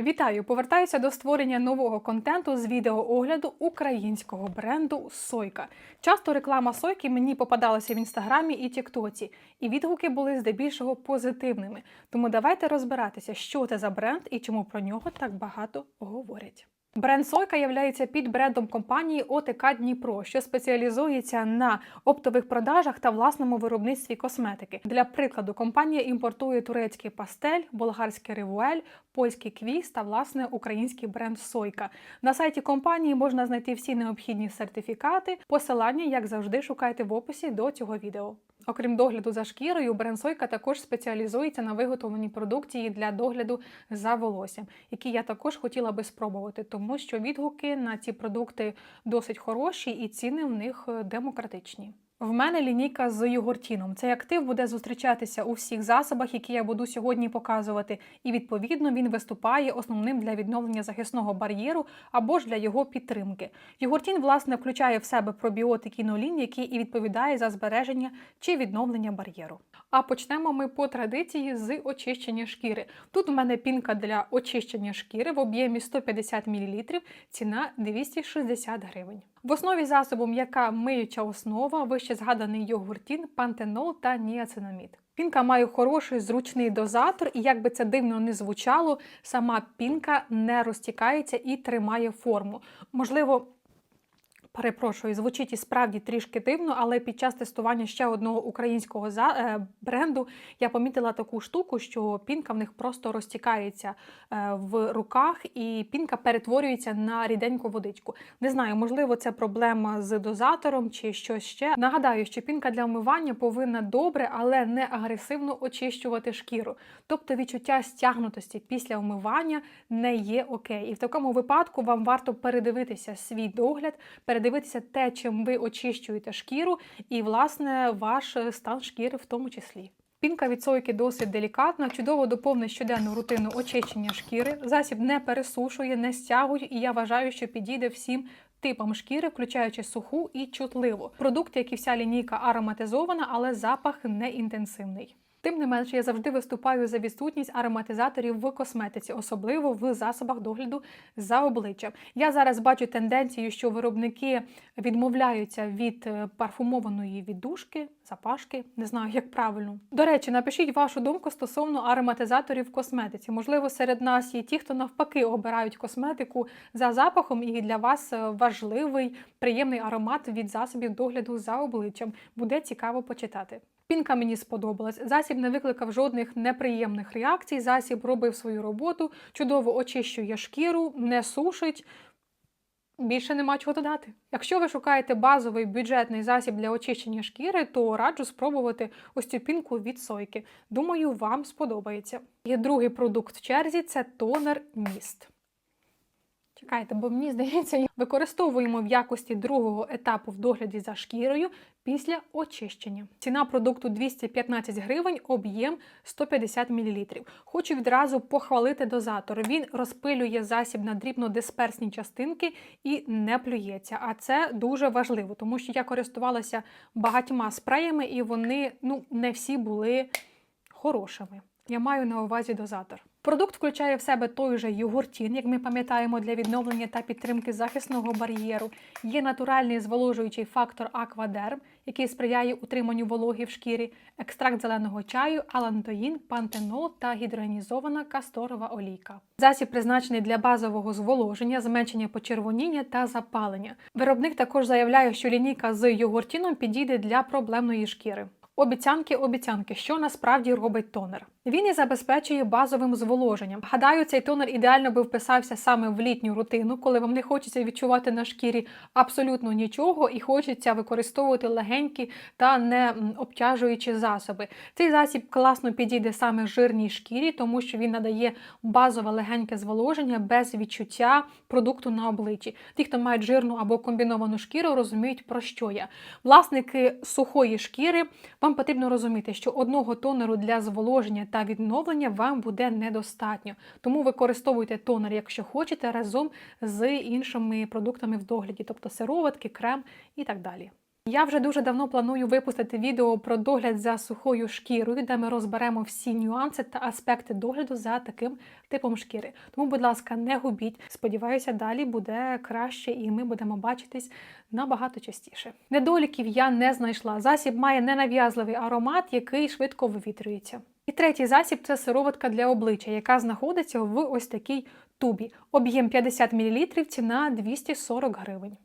Вітаю! Повертаюся до створення нового контенту з відеоогляду українського бренду Сойка. Часто реклама Сойки мені попадалася в інстаграмі і Тіктоці, і відгуки були здебільшого позитивними. Тому давайте розбиратися, що це за бренд і чому про нього так багато говорять. Бренд Сойка являється підбрендом компанії ОТК Дніпро, що спеціалізується на оптових продажах та власному виробництві косметики. Для прикладу, компанія імпортує турецький пастель, болгарський ривуель, польський квіс та власне український бренд Сойка. На сайті компанії можна знайти всі необхідні сертифікати. Посилання, як завжди, шукайте в описі до цього відео. Окрім догляду за шкірою, бренсойка також спеціалізується на виготовленні продукції для догляду за волоссям, які я також хотіла би спробувати, тому що відгуки на ці продукти досить хороші і ціни в них е, демократичні. В мене лінійка з йогуртіном. Цей актив буде зустрічатися у всіх засобах, які я буду сьогодні показувати, і відповідно він виступає основним для відновлення захисного бар'єру або ж для його підтримки. Йогуртін, власне, включає в себе пробіотик інолін, який і відповідає за збереження чи відновлення бар'єру. А почнемо ми по традиції з очищення шкіри. Тут у мене пінка для очищення шкіри в об'ємі 150 мл, ціна 260 гривень. В основі засобу м'яка миюча основа, вище згаданий йогуртін, пантенол та ніацинамід. Пінка має хороший зручний дозатор, і як би це дивно не звучало, сама пінка не розтікається і тримає форму. Можливо, Перепрошую, звучить і справді трішки дивно, але під час тестування ще одного українського е, бренду я помітила таку штуку, що пінка в них просто розтікається е, в руках, і пінка перетворюється на ріденьку водичку. Не знаю, можливо, це проблема з дозатором чи щось ще. Нагадаю, що пінка для вмивання повинна добре, але не агресивно очищувати шкіру. Тобто відчуття стягнутості після вмивання не є окей. І в такому випадку вам варто передивитися свій догляд. Передивитися те, чим ви очищуєте шкіру, і, власне, ваш стан шкіри в тому числі. Пінка від сойки досить делікатна, чудово доповнить щоденну рутину очищення шкіри. Засіб не пересушує, не стягує, і я вважаю, що підійде всім. Типам шкіри, включаючи суху і чутливу. Продукт, як і вся лінійка ароматизована, але запах не інтенсивний. Тим не менше, я завжди виступаю за відсутність ароматизаторів в косметиці, особливо в засобах догляду за обличчям. Я зараз бачу тенденцію, що виробники відмовляються від е, парфумованої віддушки, запашки, не знаю, як правильно. До речі, напишіть вашу думку стосовно ароматизаторів в косметиці. Можливо, серед нас є ті, хто навпаки обирають косметику за запахом, і для вас е, важливий приємний аромат від засобів догляду за обличчям. Буде цікаво почитати. Пінка мені сподобалась. Засіб не викликав жодних неприємних реакцій. Засіб робив свою роботу, чудово очищує шкіру, не сушить. Більше нема чого додати. Якщо ви шукаєте базовий бюджетний засіб для очищення шкіри, то раджу спробувати ось цю пінку від сойки. Думаю, вам сподобається. І другий продукт в черзі це тонер міст. Чекайте, бо мені здається, використовуємо в якості другого етапу в догляді за шкірою після очищення. Ціна продукту 215 гривень, об'єм 150 мл. Хочу відразу похвалити дозатор. Він розпилює засіб на дрібнодисперсні частинки і не плюється. А це дуже важливо, тому що я користувалася багатьма спреями, і вони ну не всі були хорошими. Я маю на увазі дозатор. Продукт включає в себе той же йогуртін, як ми пам'ятаємо, для відновлення та підтримки захисного бар'єру. Є натуральний зволожуючий фактор аквадерм, який сприяє утриманню вологи в шкірі, екстракт зеленого чаю, алантоїн, пантенол та гідрогенізована касторова олійка. Засіб призначений для базового зволоження, зменшення почервоніння та запалення. Виробник також заявляє, що лінійка з йогуртіном підійде для проблемної шкіри. Обіцянки, обіцянки, що насправді робить тонер. Він і забезпечує базовим зволоженням. Гадаю, цей тонер ідеально би вписався саме в літню рутину, коли вам не хочеться відчувати на шкірі абсолютно нічого і хочеться використовувати легенькі та не обтяжуючі засоби. Цей засіб класно підійде саме жирній шкірі, тому що він надає базове легеньке зволоження без відчуття продукту на обличчі. Ті, хто мають жирну або комбіновану шкіру, розуміють, про що я. Власники сухої шкіри, вам потрібно розуміти, що одного тонеру для зволоження та відновлення вам буде недостатньо. Тому використовуйте тонер, якщо хочете, разом з іншими продуктами в догляді, тобто сироватки, крем і так далі. Я вже дуже давно планую випустити відео про догляд за сухою шкірою, де ми розберемо всі нюанси та аспекти догляду за таким типом шкіри. Тому, будь ласка, не губіть. Сподіваюся, далі буде краще, і ми будемо бачитись набагато частіше. Недоліків я не знайшла. Засіб має ненав'язливий аромат, який швидко вивітрюється. І третій засіб це сироватка для обличчя, яка знаходиться в ось такій тубі. Об'єм 50 мл, ціна 240 гривень.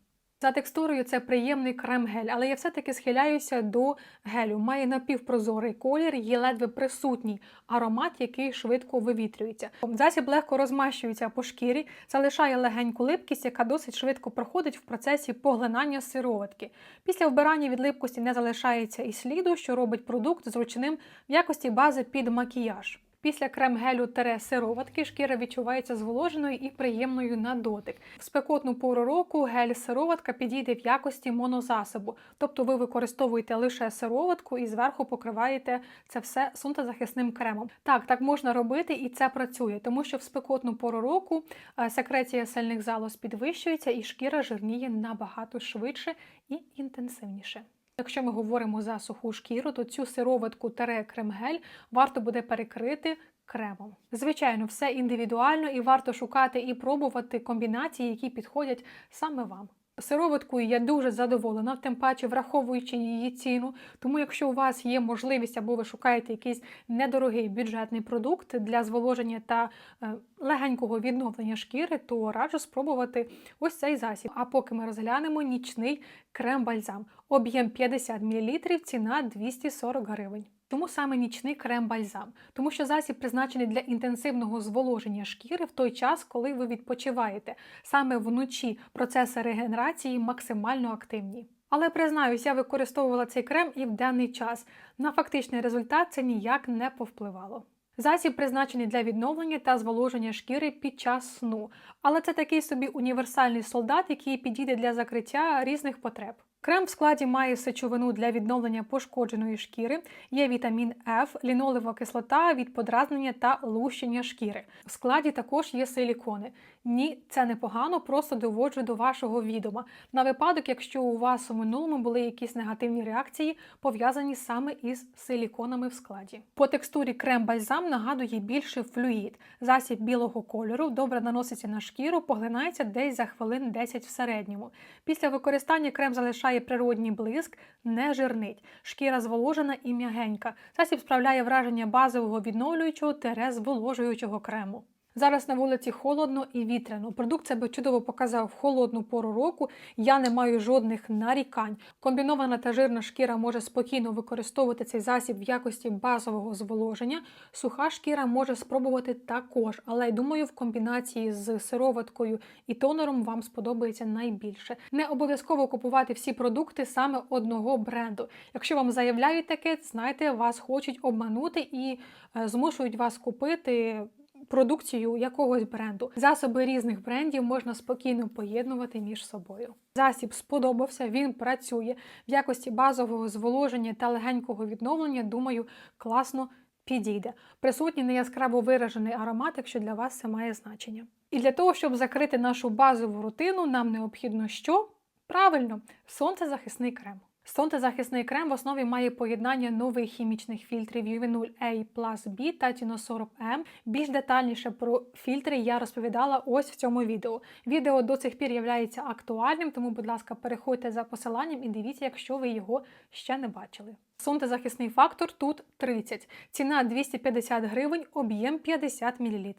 За текстурою це приємний крем-гель, але я все-таки схиляюся до гелю. Має напівпрозорий колір, є ледве присутній аромат, який швидко вивітрюється. Засіб легко розмащується по шкірі, залишає легеньку липкість, яка досить швидко проходить в процесі поглинання сироватки. Після вбирання від липкості не залишається і сліду, що робить продукт зручним в якості бази під макіяж. Після крем-гелю тере сироватки шкіра відчувається зволоженою і приємною на дотик. В спекотну пору року гель-сироватка підійде в якості монозасобу, тобто ви використовуєте лише сироватку і зверху покриваєте це все сонцезахисним кремом. Так, так можна робити і це працює, тому що в спекотну пору року е, секреція сальних залоз підвищується і шкіра жирніє набагато швидше і інтенсивніше. Якщо ми говоримо за суху шкіру, то цю сироватку тере крем-гель варто буде перекрити кремом. Звичайно, все індивідуально і варто шукати і пробувати комбінації, які підходять саме вам. Сироваткою я дуже задоволена, тим паче враховуючи її ціну. Тому, якщо у вас є можливість або ви шукаєте якийсь недорогий бюджетний продукт для зволоження та е, легенького відновлення шкіри, то раджу спробувати ось цей засіб. А поки ми розглянемо нічний крем-бальзам. Об'єм 50 мл, ціна 240 гривень. Тому саме нічний крем-бальзам, тому що засіб призначений для інтенсивного зволоження шкіри в той час, коли ви відпочиваєте. Саме вночі процеси регенерації максимально активні. Але признаюсь, я використовувала цей крем і в денний час. На фактичний результат це ніяк не повпливало. Засіб призначений для відновлення та зволоження шкіри під час сну, але це такий собі універсальний солдат, який підійде для закриття різних потреб. Крем в складі має сечовину для відновлення пошкодженої шкіри, є вітамін F, лінолева кислота від подразнення та лущення шкіри. В складі також є силікони. Ні, це не погано, просто доводжу до вашого відома. На випадок, якщо у вас у минулому були якісь негативні реакції, пов'язані саме із силіконами в складі. По текстурі крем-бальзам нагадує більше флюїд. Засіб білого кольору добре наноситься на шкіру, поглинається десь за хвилин 10 в середньому. Після використання крем залишає природній блиск, не жирнить. Шкіра зволожена і м'ягенька. Засіб справляє враження базового відновлюючого тере зволожуючого крему. Зараз на вулиці холодно і вітряно. Продукт себе чудово показав в холодну пору року. Я не маю жодних нарікань. Комбінована та жирна шкіра може спокійно використовувати цей засіб в якості базового зволоження. Суха шкіра може спробувати також, але думаю, в комбінації з сироваткою і тонером вам сподобається найбільше. Не обов'язково купувати всі продукти саме одного бренду. Якщо вам заявляють таке, знайте, вас хочуть обманути і е, змушують вас купити продукцію якогось бренду. Засоби різних брендів можна спокійно поєднувати між собою. Засіб сподобався, він працює в якості базового зволоження та легенького відновлення. Думаю, класно підійде. Присутній неяскраво виражений аромат, якщо для вас це має значення. І для того, щоб закрити нашу базову рутину, нам необхідно що? Правильно, сонцезахисний крем. Сонцезахисний крем в основі має поєднання нових хімічних фільтрів UV0 A плюс B та Tino40 M. Більш детальніше про фільтри я розповідала ось в цьому відео. Відео до цих пір є актуальним, тому, будь ласка, переходьте за посиланням і дивіться, якщо ви його ще не бачили. Сонцезахисний фактор тут 30, ціна 250 гривень, об'єм 50 мл.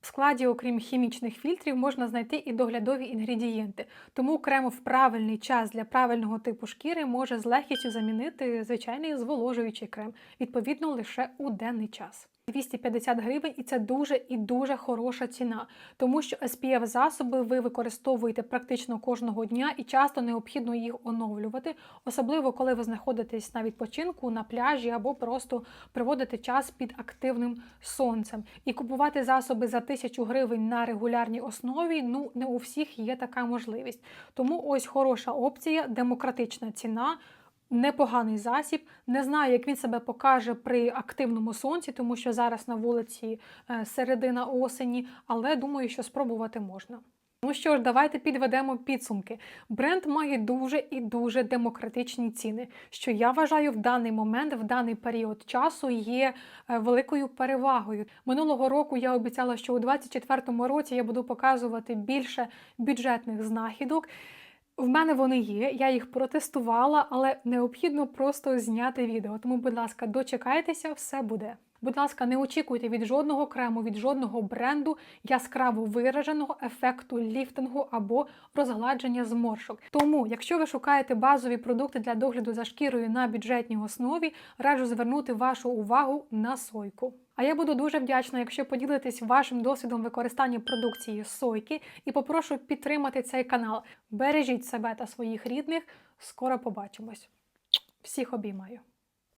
В складі, окрім хімічних фільтрів, можна знайти і доглядові інгредієнти, тому крем в правильний час для правильного типу шкіри може з легкістю замінити звичайний зволожуючий крем, відповідно лише у денний час. 250 гривень, і це дуже і дуже хороша ціна, тому що SPF засоби ви використовуєте практично кожного дня і часто необхідно їх оновлювати, особливо коли ви знаходитесь на відпочинку на пляжі або просто проводите час під активним сонцем. І купувати засоби за тисячу гривень на регулярній основі ну не у всіх є така можливість. Тому ось хороша опція, демократична ціна. Непоганий засіб. Не знаю, як він себе покаже при активному сонці, тому що зараз на вулиці е, середина осені, але думаю, що спробувати можна. Ну що ж, давайте підведемо підсумки. Бренд має дуже і дуже демократичні ціни, що я вважаю в даний момент, в даний період часу є е, великою перевагою. Минулого року я обіцяла, що у 2024 році я буду показувати більше бюджетних знахідок. В мене вони є, я їх протестувала, але необхідно просто зняти відео. Тому, будь ласка, дочекайтеся, все буде. Будь ласка, не очікуйте від жодного крему, від жодного бренду яскраво вираженого ефекту ліфтингу або розгладження зморшок. Тому, якщо ви шукаєте базові продукти для догляду за шкірою на бюджетній основі, раджу звернути вашу увагу на сойку. А я буду дуже вдячна, якщо поділитесь вашим досвідом використання продукції сойки і попрошу підтримати цей канал. Бережіть себе та своїх рідних. Скоро побачимось. Всіх обіймаю.